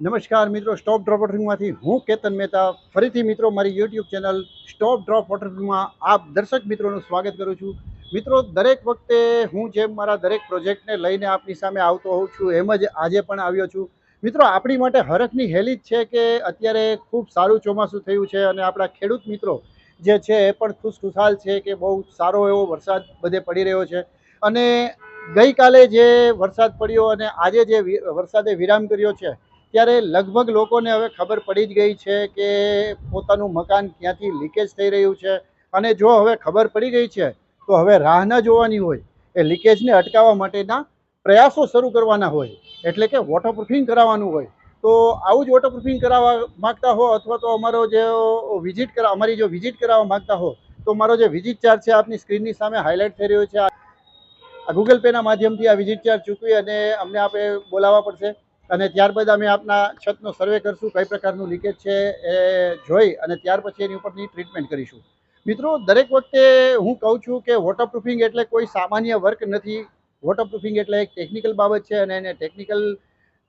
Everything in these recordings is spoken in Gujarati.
નમસ્કાર મિત્રો સ્ટોપ ડ્રોપ વોટરિંગમાંથી હું કેતન મહેતા. ફરીથી મિત્રો, મારી યુટ્યુબ ચેનલ સ્ટોપ ડ્રોપ વોટરિંગમાં આપ દર્શક મિત્રોનું સ્વાગત કરું છું. મિત્રો, દરેક વખતે હું જેમ મારા દરેક પ્રોજેક્ટને લઈને આપની સામે આવતો હોઉં છું, એમ જ આજે પણ આવ્યો છું. મિત્રો, આપણી માટે હરખની હેલી જ છે કે અત્યારે ખૂબ સારું ચોમાસું થયું છે અને આપણા ખેડૂત મિત્રો જે છે એ પણ ખુશખુશાલ છે કે બહુ સારો એવો વરસાદ બધે પડી રહ્યો છે. અને ગઈકાલે જે વરસાદ પડ્યો અને આજે જે વરસાદે વિરામ કર્યો છે ત્યારે લગભગ લોકોને હવે ખબર પડી જ ગઈ છે કે પોતાનું મકાન ક્યાંથી લીકેજ થઈ રહ્યું છે. અને જો હવે ખબર પડી ગઈ છે, તો હવે રાહ ન જોવાની હોય. એ લીકેજને અટકાવવા માટેના પ્રયાસો શરૂ કરવાના હોય. એટલે કે વોટરપ્રૂફિંગ કરાવવાનું હોય. તો આવું જ વોટરપ્રૂફિંગ કરાવવા માગતા હો અથવા તો અમારો જે વિઝિટ કરા, અમારી જો વિઝિટ કરાવવા માગતા હો, તો મારો જે વિઝિટ ચાર્જ છે આપની સ્ક્રીનની સામે હાઇલાઇટ થઈ રહ્યો છે. આ ગૂગલ પેના માધ્યમથી આ વિઝિટ ચાર્જ ચૂકવી અને અમને આપણે બોલાવવા પડશે. અને ત્યારબાદ અમે આપના છતનો સર્વે કરશું, કઈ પ્રકારનું લીકેજ છે એ જોઈ અને ત્યાર પછી એની ઉપરની ટ્રીટમેન્ટ કરીશું. મિત્રો, દરેક વખતે હું કહું છું કે વોટરપ્રૂફિંગ એટલે કોઈ સામાન્ય વર્ક નથી. વોટરપ્રૂફિંગ એટલે એક ટેકનિકલ બાબત છે અને એને ટેકનિકલ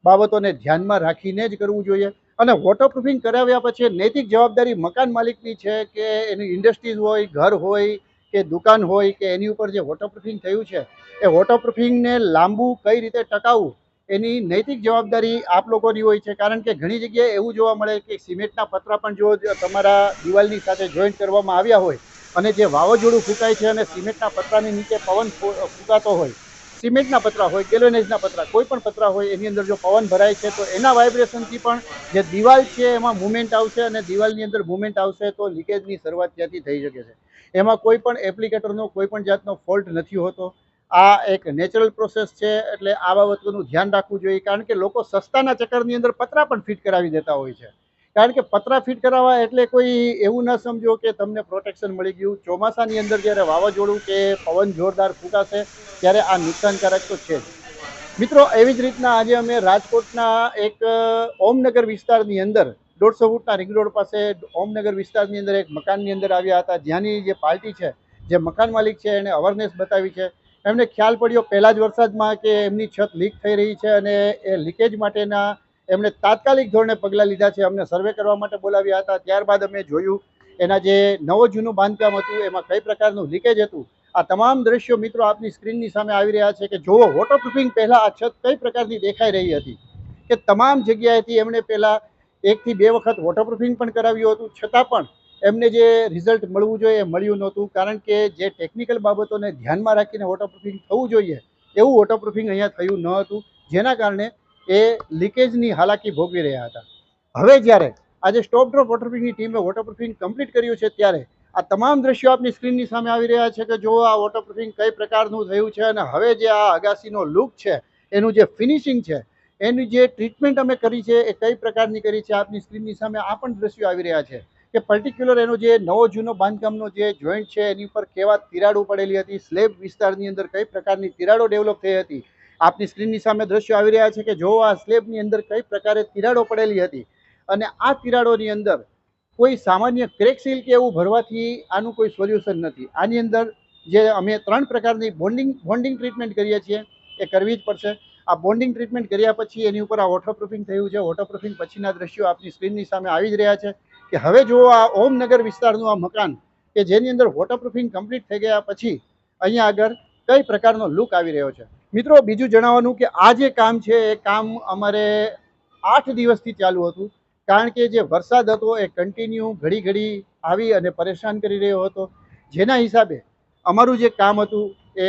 બાબતોને ધ્યાનમાં રાખીને જ કરવું જોઈએ. અને વોટરપ્રૂફિંગ કરાવ્યા પછી નૈતિક જવાબદારી મકાન માલિકની છે કે એની ઇન્ડસ્ટ્રીઝ હોય, ઘર હોય, કે દુકાન હોય, કે એની ઉપર જે વોટરપ્રૂફિંગ થયું છે, એ વોટરપ્રૂફિંગને લાંબુ કઈ રીતે ટકાવવું એની નૈતિક જવાબદારી આપ લોકોની હોય છે. કારણ કે ઘણી જગ્યાએ એવું જોવા મળે કે સિમેન્ટના પતરા પણ જો તમારા દિવાલની સાથે જોઈન્ટ કરવામાં આવ્યા હોય અને જે વાવાઝોડું ફૂંકાય છે અને સિમેન્ટના પતરાની નીચે પવન ફૂંકાતો હોય, સિમેન્ટના પતરા હોય ગેલોનેજના પતરા, કોઈ પણ પતરા હોય, એની અંદર જો પવન ભરાય છે, તો એના વાઇબ્રેશનથી પણ જે દિવાલ છે એમાં મુવમેન્ટ આવશે અને દિવાલની અંદર મુવમેન્ટ આવશે તો લીકેજની શરૂઆત ત્યાંથી થઈ શકે છે. એમાં કોઈ પણ એપ્લિકેટરનો, કોઈ પણ જાતનો ફોલ્ટ નથી હોતો. આ એક નેચરલ પ્રોસેસ છે, એટલે આ બાબતોનું ધ્યાન રાખવું જોઈએ, કારણ કે લોકો સસ્તાના ચક્કરની અંદર પતરા પણ ફિટ કરાવી દેતા હોય છે. કારણ કે પતરા ફિટ કરાવવા એટલે કોઈ એવું ન સમજો કે તમને પ્રોટેક્શન મળી ગયું. ચોમાસાની અંદર જ્યારે વાવાઝોડું કે પવન જોરદાર ફૂંકાશે, ત્યારે આ નુકસાનકારક તો છે જ. મિત્રો, એવી જ રીતના આજે અમે રાજકોટના એક ઓમનગર વિસ્તારની અંદર, દોઢસો ફૂટના રિંગ રોડ પાસે ઓમનગર વિસ્તારની અંદર એક મકાનની અંદર આવ્યા હતા. જ્યાંની જે પાર્ટી છે, જે મકાન માલિક છે, એને અવેરનેસ બતાવી છે એમને ખ્યાલ પડ્યો પહેલા જ વરસાદમાં કે એમની છત લીક થઈ રહી છે અને એ લીકેજ માટેના એમણે તાત્કાલિક ધોરણે પગલાં લીધા છે. અમને સર્વે કરવા માટે બોલાવ્યા હતા. ત્યારબાદ અમે જોયું એના જે નવો જૂનું બાંધકામ હતું, એમાં કઈ પ્રકારનું લીકેજ હતું, આ તમામ દ્રશ્યો મિત્રો આપની સ્ક્રીનની સામે આવી રહ્યા છે કે જુઓ વોટરપ્રૂફિંગ પહેલાં આ છત કઈ પ્રકારની દેખાઈ રહી હતી? કે તમામ જગ્યાએથી એમણે પહેલાં એકથી બે વખત વોટરપ્રૂફિંગ પણ કરાવ્યું હતું. છતાં પણ એમને જે રિઝલ્ટ મળવું જોઈએ એ મળ્યું નહોતું. કારણ કે જે ટેકનિકલ બાબતોને ધ્યાનમાં રાખીને વોટરપ્રૂફિંગ થવું જોઈએ, એવું વોટરપ્રૂફિંગ અહીંયા થયું ન હતું. જેના કારણે એ લીકેજની હાલાકી ભોગવી રહ્યા હતા. હવે જ્યારે આજે સ્ટોપ ડ્રોપ વોટરપ્રૂફિંગની ટીમે વોટરપ્રૂફિંગ કમ્પ્લીટ કર્યું છે, ત્યારે આ તમામ દ્રશ્યો આપની સ્ક્રીનની સામે આવી રહ્યા છે કે જો આ વોટરપ્રૂફિંગ કઈ પ્રકારનું થયું છે અને હવે જે આ અગાસીનો લુક છે, એનું જે ફિનિશિંગ છે, એની જે ટ્રીટમેન્ટ અમે કરી છે, એ કઈ પ્રકારની કરી છે આપની સ્ક્રીનની સામે આ પણ દ્રશ્યો આવી રહ્યા છે. કે પર્ટિક્યુલર એનો જે નવો જૂનો બાંધકામનો જે જોઈન્ટ છે, એની ઉપર કેવા તિરાડો પડેલી હતી સ્લેબ વિસ્તારની અંદર કઈ પ્રકારની તિરાડો ડેવલપ થઈ હતી, આપની સ્ક્રીનની સામે દ્રશ્યો આવી રહ્યા છે કે જો આ સ્લેબની અંદર કઈ પ્રકારે તિરાડો પડેલી હતી અને આ તિરાડોની અંદર કોઈ સામાન્ય ક્રેક સીલ કે એવું ભરવાથી આનું કોઈ સોલ્યુશન નથી. આની અંદર જે અમે ત્રણ પ્રકારની બોન્ડિંગ બોન્ડિંગ ટ્રીટમેન્ટ કરીએ છીએ, એ કરવી જ પડશે. આ બોન્ડિંગ ટ્રીટમેન્ટ કર્યા પછી એની ઉપર આ વોટરપ્રૂફિંગ થયું છે. વોટરપ્રૂફિંગ પછીના દ્રશ્યો આપની સ્ક્રીનની સામે આવી જ રહ્યા છે. કે હવે જો આ ઓમનગર વિસ્તારનું આ મકાન કે જેની અંદર વોટરપ્રૂફિંગ કમ્પ્લીટ થઈ ગયા પછી અહીંયા આગળ કઈ પ્રકારનો લુક આવી રહ્યો છે? મિત્રો, બીજું જણાવવાનું કે આ જે કામ છે, એ કામ અમારે આઠ દિવસથી ચાલુ હતું. કારણ કે જે વરસાદ હતો, એ કન્ટિન્યુ ઘડી ઘડી આવી અને પરેશાન કરી રહ્યો હતો. જેના હિસાબે અમારું જે કામ હતું, એ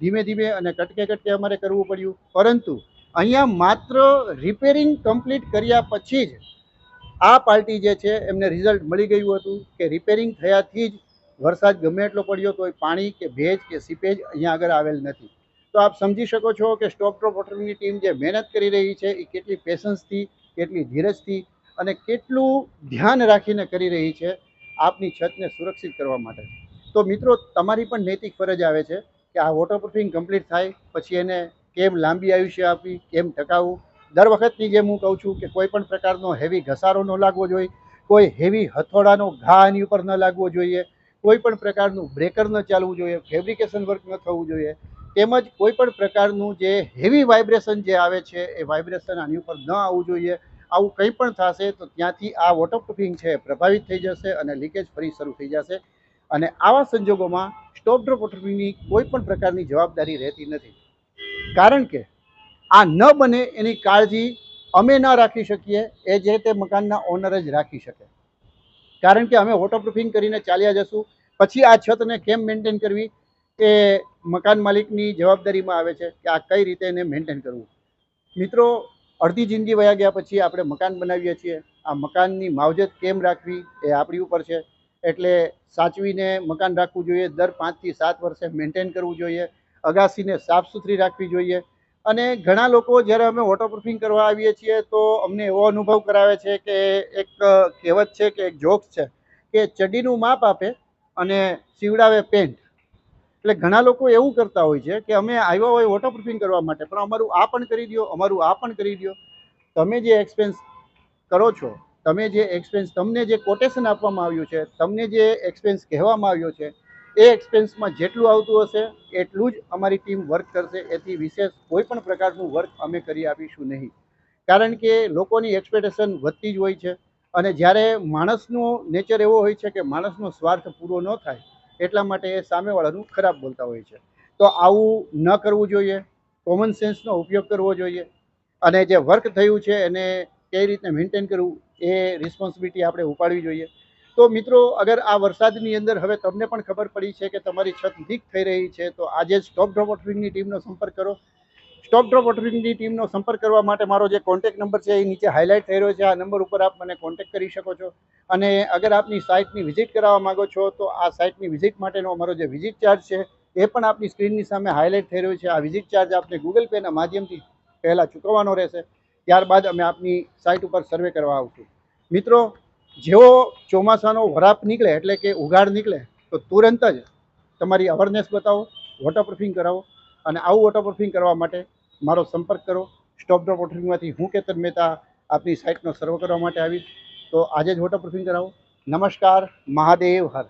ધીમે ધીમે અને કટકે કટકે અમારે કરવું પડ્યું. પરંતુ અહીંયા માત્ર રિપેરિંગ કમ્પ્લીટ કર્યા પછી જ આ પાર્ટી જે છે, એમને રિઝલ્ટ મળી ગયું હતું કે રિપેરિંગ થયાથી જ વરસાદ ગમે એટલો પડ્યો તોય પાણી કે ભેજ કે સીપેજ અહીંયા આગળ આવેલ નથી. તો આપ સમજી શકો છો કે સ્ટોપ ડ્રોપ વોટરની ટીમ જે મહેનત કરી રહી છે, એ કેટલી પેશન્સથી કેટલી ધીરજથી અને કેટલું ધ્યાન રાખીને કરી રહી છે, આપની છતને સુરક્ષિત કરવા માટે. તો મિત્રો, તમારી પણ નૈતિક ફરજ આવે છે કે આ વોટરપ્રૂફિંગ કમ્પ્લીટ થાય, પછી એને કેમ લાંબી આયુષ્ય આપવી, કેમ ટકાવવું દર વખતની જેમ હું કહું છું કે કોઈ પણ પ્રકારનો હેવી ઘસારો ન લાગવો જોઈએ, કોઈ હેવી હથોડાનો ઘા એની ઉપર ન લાગવો જોઈએ, કોઈ પણ પ્રકારનું બ્રેકર ન ચાલવું જોઈએ ફેબ્રિકેશન વર્ક ન થવું જોઈએ, તેમજ કોઈ પણ પ્રકારનું જે હેવી વાઇબ્રેશન જે આવે છે એ વાઇબ્રેશન આની ઉપર ન આવવું જોઈએ, આવું કંઈ પણ થશે તો ત્યાંથી આ વોટરપ્રૂફિંગ છે પ્રભાવિત થઈ જશે અને લીકેજ ફરી શરૂ થઈ જશે. અને આવા સંજોગોમાં સ્ટોપ ડ્રોપ વોટરપ્રૂફિંગની કોઈ પણ પ્રકારની જવાબદારી રહેતી નથી. કારણ કે આ ન બને એની કાળજી અમે ન રાખી શકીએ, એ જે તે મકાનના ઓનર જ રાખી શકે. કારણ કે અમે વોટરપ્રૂફિંગ કરીને ચાલ્યા જશું. પછી આ છતને કેમ મેન્ટેન કરવી? એ મકાન માલિકની જવાબદારીમાં આવે છે કે આ કઈ રીતે એને મેન્ટેન કરવું. મિત્રો, અડધી જિંદગી વયા ગયા પછી આપણે મકાન બનાવીએ છીએ. આ મકાનની માવજત કેમ રાખવી એ આપણી ઉપર છે. એટલે સાચવીને મકાન રાખવું જોઈએ, દર પાંચથી સાત વર્ષે મેન્ટેન કરવું જોઈએ. અગાસીને સાફ સુથરી રાખવી જોઈએ. અને ઘણા લોકો જ્યારે અમે વોટરપ્રૂફિંગ કરવા આવીએ છીએ, તો અમને એવો અનુભવ કરાવે છે કે એક કહેવત છે કે એક જોક્સ છે કે ચડ્ડીનું માપ આપે અને સીવડાવે પેન્ટ એટલે ઘણા લોકો એવું કરતા હોય છે કે અમે આવ્યા હોય વોટરપ્રૂફિંગ કરવા માટે, પણ અમારું આ પણ કરી દો અમારું આ પણ કરી દો તમે જે એક્સપેન્સ કરો છો, તમે જે એક્સપેન્સ તમને જે કોટેશન આપવામાં આવ્યું છે, તમને જે એક્સપેન્સ કહેવામાં આવ્યો છે એ એક્સપેન્સમાં જેટલું આવતું હશે, એટલું જ અમારી ટીમ વર્ક કરશે. એથી વિશેષ કોઈ પણ પ્રકારનું વર્ક અમે કરી આપીશું નહીં. કારણ કે લોકોની એક્સપેક્ટેશન વધતી જ હોય છે અને જ્યારે માણસનો નેચર એવો હોય છે કે માણસનો સ્વાર્થ પૂરો ન થાય, એટલા માટે એ સામેવાળાનું ખરાબ બોલતા હોય છે. તો આવું ન કરવું જોઈએ. કોમન સેન્સનો ઉપયોગ કરવો જોઈએ. અને જે વર્ક થયું છે એને કઈ રીતે મેન્ટેન કરવું, એ રિસ્પોન્સિબિલિટી આપણે ઉપાડવી જોઈએ. તો મિત્રો, અગર આ વરસાદની અંદર હવે તમને પણ ખબર પડી છે કે તમારી છત લીક થઈ રહી છે, તો આજે જ સ્ટોપ ડ્રોપ વોટરિંગની ટીમનો સંપર્ક કરો. સ્ટોપ ડ્રોપ વોટરિંગની ટીમનો સંપર્ક કરવા માટે મારો જે કોન્ટેક્ટ નંબર છે એ નીચે હાઇલાઇટ થઈ રહ્યો છે. આ નંબર ઉપર આપ મને કોન્ટેક્ટ કરી શકો છો. અને અગર આપની સાઇટની વિઝિટ કરાવવા માગો છો, તો આ સાઇટની વિઝિટ માટેનો અમારો જે વિઝિટ ચાર્જ છે, એ પણ આપની સ્ક્રીનની સામે હાઇલાઇટ થઈ રહ્યો છે. આ વિઝિટ ચાર્જ આપને ગૂગલ પેના માધ્યમથી પહેલાં ચૂકવવાનો રહેશે. ત્યારબાદ અમે આપની સાઇટ ઉપર સર્વે કરવા આવશું. મિત્રો જેવો ચોમાસાનો વરાપ નીકળે એટલે કે ઉઘાડ નીકળે, તો તુરંત જ તમારી અવેરનેસ બતાવો વોટરપ્રૂફિંગ કરાવો અને આવું વોટરપ્રૂફિંગ કરવા માટે મારો સંપર્ક કરો. સ્ટોપ ડ્રોપ વોટરપ્રૂફિંગમાંથી હું કેતન મહેતા આપની સાઇટનો સર્વે કરવા માટે આવીશ. તો આજે જ વોટરપ્રૂફિંગ કરાવો. નમસ્કાર, મહાદેવ હર.